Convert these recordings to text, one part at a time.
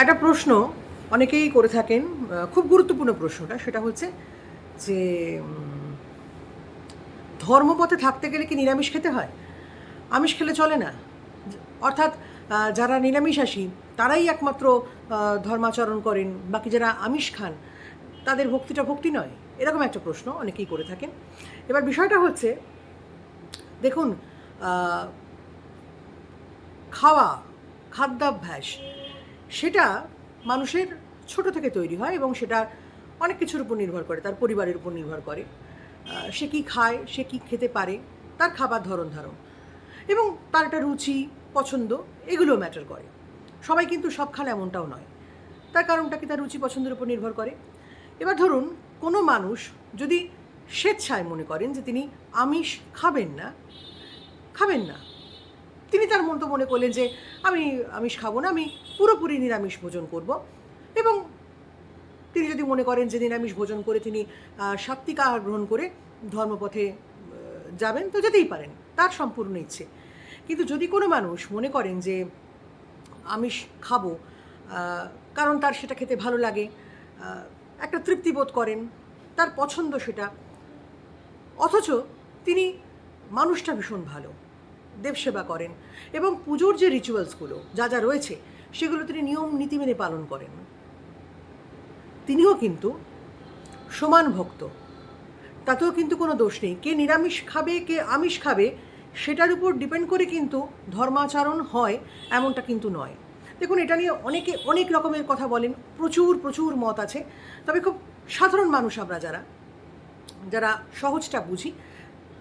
একটা প্রশ্ন অনেকেই করে থাকেন খুব গুরুত্বপূর্ণ প্রশ্নটা, সেটা হচ্ছে যে ধর্মপথে থাকতে গেলে কি নিরামিষ খেতে হয়? আমিষ খেলে চলে না। অর্থাৎ যারা নিরামিষাসী তারাই একমাত্র ধর্মাচরণ করেন, বাকি যারা আমিষ খান, তাদের ভক্তিটা ভক্তি নয়। এরকম একটা প্রশ্ন অনেকেই করে থাকেন। এবার বিষয়টা হচ্ছে, দেখুন খাওয়া, খাদ্যাভ্যাস সেটা মানুষের ছোট থেকে তৈরি হয় এবং সেটা অনেক কিছুর উপর নির্ভর করে, তার পরিবারের উপর নির্ভর করে। সে কি খায়, সে কি খেতে পারে, তার খাবার ধরন ধারণ। এবং তার একটা রুচি, পছন্দ এগুলো ম্যাটার করে। সবাই কিন্তু সব খান এমনটাও নয়। তার কারণটা কি? তার রুচি, পছন্দের উপর নির্ভর করে। এবার ধরুন, কোনো মানুষ যদি স্বেচ্ছায় মনে করেন যে তিনি আমিষ খাবেন না খাবেন না তিনি তার মতো মনে করলেন যে, আমি আমিষ খাব না, আমি পুরোপুরি নিরামিষ ভোজন করব। এবং তিনি যদি মনে করেন যে নিরামিষ ভোজন করে তিনি সাত্বিক আহার গ্রহণ করে ধর্মপথে যাবেন, তো যেতেই পারেন, তার সম্পূর্ণ ইচ্ছে। কিন্তু যদি কোনো মানুষ মনে করেন যে, আমিষ খাব কারণ তার সেটা খেতে ভালো লাগে একটা তৃপ্তিবোধ করেন, তার পছন্দ সেটা, অথচ তিনি মানুষটা ভীষণ ভালো। দেবসেবা করেন এবং পুজোর যে রিচুয়ালসগুলো যা যা রয়েছে, সেগুলো তিনি নিয়ম নীতি মেনে পালন করেন। তিনিও কিন্তু সমান ভক্ত। তাতেও কিন্তু কোনো দোষ নেই। কে নিরামিষ খাবে, কে আমিষ খাবে, সেটার উপর ডিপেন্ড করে কিন্তু ধর্মাচরণ হয়, এমনটা কিন্তু নয়। দেখুন, এটা নিয়ে অনেকে অনেক রকমের কথা বলেন, প্রচুর প্রচুর মত আছে। তবে খুব সাধারণ মানুষ আমরা যারা যারা সহজটা বুঝি,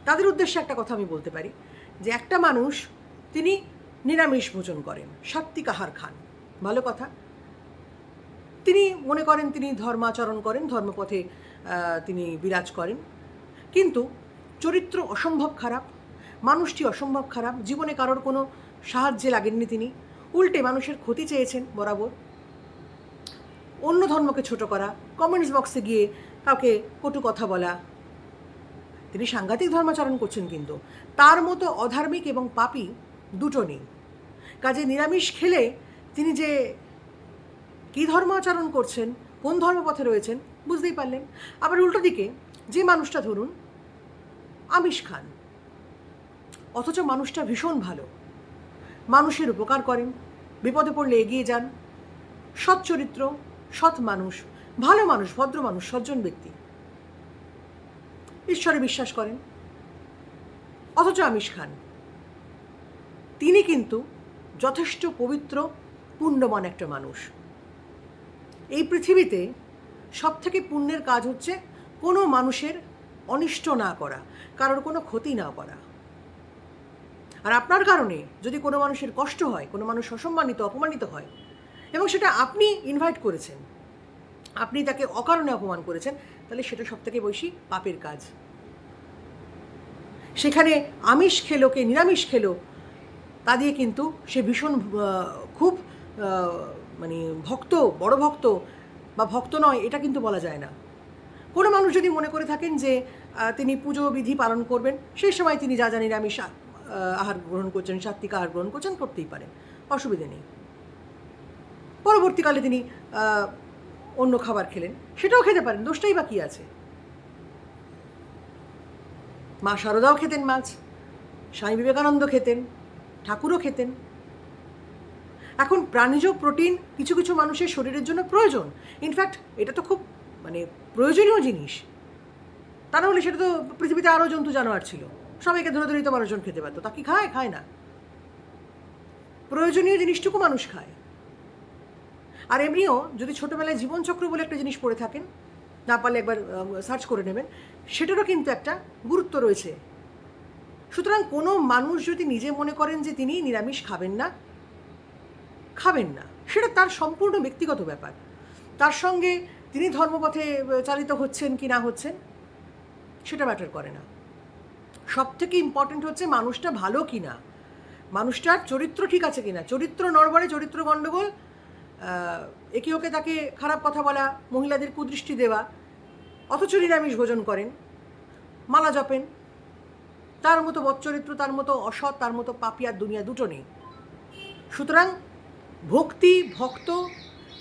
তাদের উদ্দেশ্যে একটা কথা আমি বলতে পারি। যে একটা মানুষ তিনি নিরামিষ ভোজন করেন, সাত্বিক আহার খান। ভালো কথা। তিনি মনে করেন তিনি ধর্মাচরণ করেন, ধর্মপথে তিনি বিরাজ করেন। কিন্তু চরিত্র অসম্ভব খারাপ, মানুষটি অসম্ভব খারাপ, জীবনে কারোর কোনো সাহায্যে লাগেননি তিনি। উল্টে মানুষের ক্ষতি চেয়েছেন বরাবর। অন্য ধর্মকে ছোট করা কমেন্টস বক্সে গিয়ে কাউকে কটু কথা বলা তিনি সাংঘাতিক ধর্মাচরণ করছেন কিন্তু। তার মতো অধার্মিক এবং পাপী দুটো নেই। কাজে নিরামিষ খেলে তিনি যে কী ধর্ম আচরণ করছেন, কোন ধর্মপথে রয়েছেন, বুঝতেই পারলেন। আবার উল্টো দিকে, যে মানুষটা ধরুন, আমিষ খান। অথচ মানুষটা ভীষণ ভালো। মানুষের উপকার করেন, বিপদে পড়লে এগিয়ে যান। সৎ চরিত্র, সৎ মানুষ, ভালো মানুষ, ভদ্র মানুষ, সজ্জন ব্যক্তি। ঈশ্বরে বিশ্বাস করেন। অথচ আমিষ খান। তিনি কিন্তু যথেষ্ট পবিত্র, পুণ্যবান একটা মানুষ। এই পৃথিবীতে সব থেকে পুণ্যের কাজ হচ্ছে কোনো মানুষের অনিষ্ট না করা, কারোর কোনো ক্ষতি না করা। আর আপনার কারণে যদি কোনো মানুষের কষ্ট হয়, কোনো মানুষ অসম্মানিত, অপমানিত হয়, এবং সেটা আপনি ইনভাইট করেছেন, আপনি তাকে অকারণে অপমান করেছেন তাহলে সেটা সব থেকে বেশি পাপের কাজ। সেখানে আমিষ খেলো কে নিরামিষ খেলো, তা দিয়ে কিন্তু সে ভীষণ খুব মানে ভক্ত, বড় ভক্ত, বা ভক্ত নয়, এটা কিন্তু বলা যায় না। কোনো মানুষ যদি মনে করে থাকেন যে তিনি পুজো বিধি পালন করবেন, সেই সময় তিনি যা যা নিরামিষ আহার গ্রহণ করছেন, সাত্বিক আহার গ্রহণ করছেন, করতেই পারেন, অসুবিধে নেই। পরবর্তীকালে তিনি অন্য খাবার খেলেন, সেটাও খেতে পারেন, দোষটাই বা কী আছে? মা শারদাও খেতেন মাছ, স্বামী বিবেকানন্দ খেতেন, ঠাকুরও খেতেন। এখন প্রাণীজ প্রোটিন কিছু কিছু মানুষের শরীরের জন্য প্রয়োজন। ইনফ্যাক্ট এটা তো খুব মানে প্রয়োজনীয় জিনিস। তা না হলে সেটা তো পৃথিবীতে আরও জন্তু জানোয়ার ছিল। সবাইকে ধরে ধরেই তো মানুষজন খেতে পারতো। তা কি খায়? খায় না। প্রয়োজনীয় জিনিসটুকু মানুষ খায়। আর এমনিও যদি ছোটোবেলায় জীবনচক্র বলে একটা জিনিস পড়ে থাকেন, না পারলে একবার সার্চ করে নেবেন, সেটারও কিন্তু একটা গুরুত্ব রয়েছে। সুতরাং কোনো মানুষ যদি নিজে মনে করেন যে তিনি নিরামিষ খাবেন না খাবেন না, সেটা তার সম্পূর্ণ ব্যক্তিগত ব্যাপার। তার সঙ্গে তিনি ধর্মপথে চালিত হচ্ছেন কি না হচ্ছেন, সেটা ম্যাটার করে না। সব থেকে ইম্পর্টেন্ট হচ্ছে মানুষটা ভালো কি না মানুষটার চরিত্র ঠিক আছে কিনা। চরিত্র নড়বড়ে, চরিত্র গণ্ডগোল একে ওকে তাকে খারাপ কথা বলা, মহিলাদের কুদৃষ্টি দেওয়া, অথচ নিরামিষ ভোজন করেন, মালা জপেন। তার মতো বচ্চরিত্র তার মতো অসৎ, তার মতো পাপিয়ার দুনিয়া দুটো নেই। সুতরাং ভক্তি, ভক্ত,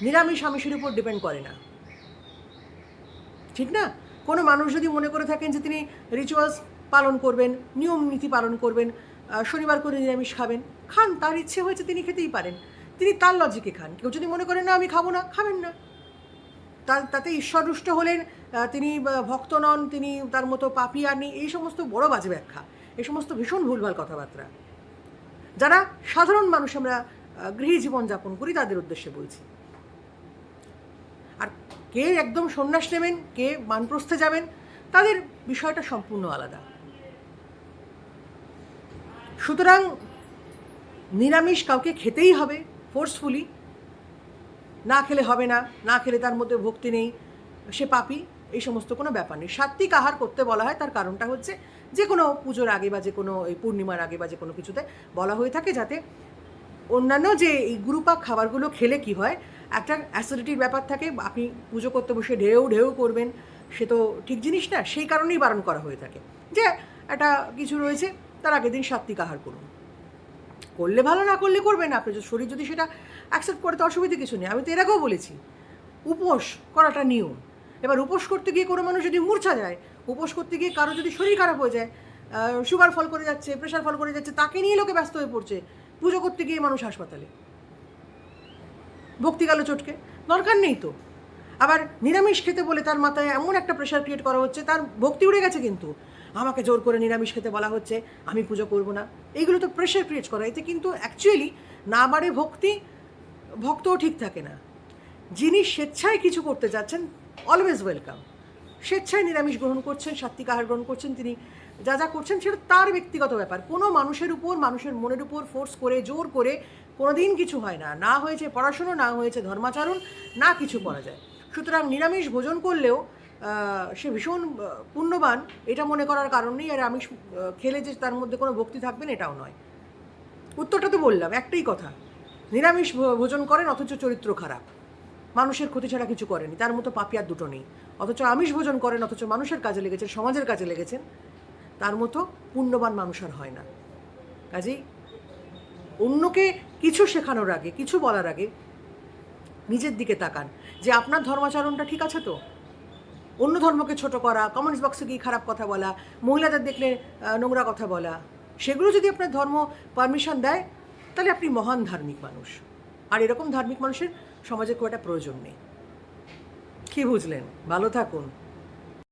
নিরামিষ আমিষের উপর ডিপেন্ড করে না। ঠিক না? কোনো মানুষ যদি মনে করে থাকেন যে তিনি রিচুয়ালস পালন করবেন, নিয়ম নীতি পালন করবেন শনিবার করে নিরামিষ খাবেন, খান, তার ইচ্ছে হয়েছে তিনি খেতেই পারেন। তিনি তার লজিকে খান। কেউ যদি মনে করেন না, আমি খাব না, খাবেন না। তার, তাতে ঈশ্বররুষ্ট হলেন তিনি ভক্ত নন, তিনি তার মতো নেই, এই সমস্ত বড় বাজে ব্যাখ্যা। এই সমস্ত ভীষণ ভুলভাল কথাবার্তা। যারা সাধারণ মানুষ আমরা গৃহী জীবনযাপন করি, তাদের উদ্দেশ্যে বলছি। আর কে একদম সন্ন্যাস নেবেন, কে মানপ্রস্থে যাবেন, তাদের বিষয়টা সম্পূর্ণ আলাদা। সুতরাং নিরামিষ কাউকে খেতেই হবে ফোর্সফুলি না খেলে হবে না না খেলে তার মধ্যে ভক্তি নেই, সে পাপি, এই সমস্ত কোনো ব্যাপার নেই। সাত্বিক আহার করতে বলা হয়, তার কারণটা হচ্ছে যে কোনো পুজোর আগে বা যে কোনো এই পূর্ণিমার আগে বা যে কোনো কিছুতে বলা হয়ে থাকে যাতে অন্যান্য যে এই গুরুপাক খাবারগুলো খেলে কি হয়, একটা অ্যাসিডিটির ব্যাপার থাকে, আপনি পুজো করতে বসে ঢেউ ঢেউ করবেন, সে তো ঠিক জিনিস না, সেই কারণেই বারণ করা হয়ে থাকে। যে একটা কিছু রয়েছে, তার আগের দিন সাত্বিক আহার করুন। করলে ভালো, না করলে করবে না। আপনার শরীর যদি সেটা অ্যাকসেপ্ট করে, তো অসুবিধা কিছু নেই। আমি তো এর আগেও বলেছি, উপোস করাটা নিয়ম। এবার উপোস করতে গিয়ে কোনো মানুষ যদি মূর্ছা যায়, উপোস করতে গিয়ে কারও যদি শরীর খারাপ হয়ে যায় সুগার ফল করে যাচ্ছে প্রেশার ফল করে যাচ্ছে, তাকে নিয়ে লোকে ব্যস্ত হয়ে পড়ছে। পুজো করতে গিয়ে মানুষ হাসপাতালে। ভক্তি গেল চটকে। দরকার নেই তো। আবার নিরামিষ খেতে বলে তার মাথায় এমন একটা প্রেশার ক্রিয়েট করা হচ্ছে, তার ভক্তি উড়ে গেছে কিন্তু। আমাকে জোর করে নিরামিষ খেতে বলা হচ্ছে, আমি পুজো করব না। এইগুলো তো প্রেশার ক্রিয়েট করা, এতে কিন্তু অ্যাকচুয়ালি না বাড়ে ভক্তি, ভক্তও ঠিক থাকে না। যিনি স্বেচ্ছায় কিছু করতে যাচ্ছেন অলওয়েজ ওয়েলকাম স্বেচ্ছায় নিরামিষ গ্রহণ করছেন, সাত্বিক আহার গ্রহণ করছেন, তিনি যা যা করছেন, সেটা তার ব্যক্তিগত ব্যাপার। কোনো মানুষের উপর, মানুষের মনের উপর ফোর্স করে, জোর করে কোনো দিন কিছু হয় না। না হয়েছে পড়াশুনো, না হয়েছে ধর্মাচরণ, না কিছু করা যায়। সুতরাং নিরামিষ ভোজন করলেও সে ভীষণ পুণ্যবান এটা মনে করার কারণ নেই আর আহ, খেলে যে তার মধ্যে কোনো ভক্তি থাকবেন এটাও নয়। উত্তরটা তো বললাম একটাই কথা। নিরামিষ ভোজন করেন অথচ চরিত্র খারাপ। মানুষের ক্ষতি ছাড়া কিছু করেনি তার মতো পাপি আর দুটো নেই। অথচ আমিষ ভোজন করেন অথচ মানুষের কাজে লেগেছেন সমাজের কাজে লেগেছেন তার মতো পুণ্যবান মানুষ আর হয় না। কাজেই অন্যকে কিছু শেখানোর আগে কিছু বলার আগে নিজের দিকে তাকান। যে আপনার ধর্মাচরণটা ঠিক আছে তো? অন্য ধর্মকে ছোট করা কমেন্টস বক্সে গিয়ে খারাপ কথা বলা, মহিলাদের দেখলে নোংরা কথা বলা, সেগুলো যদি আপনার ধর্ম পারমিশন দেয়, তাহলে আপনি মহান ধার্মিক মানুষ। আর এরকম ধার্মিক মানুষের সমাজে খুব একটা প্রয়োজন নেই। কী বুঝলেন? ভালো থাকুন।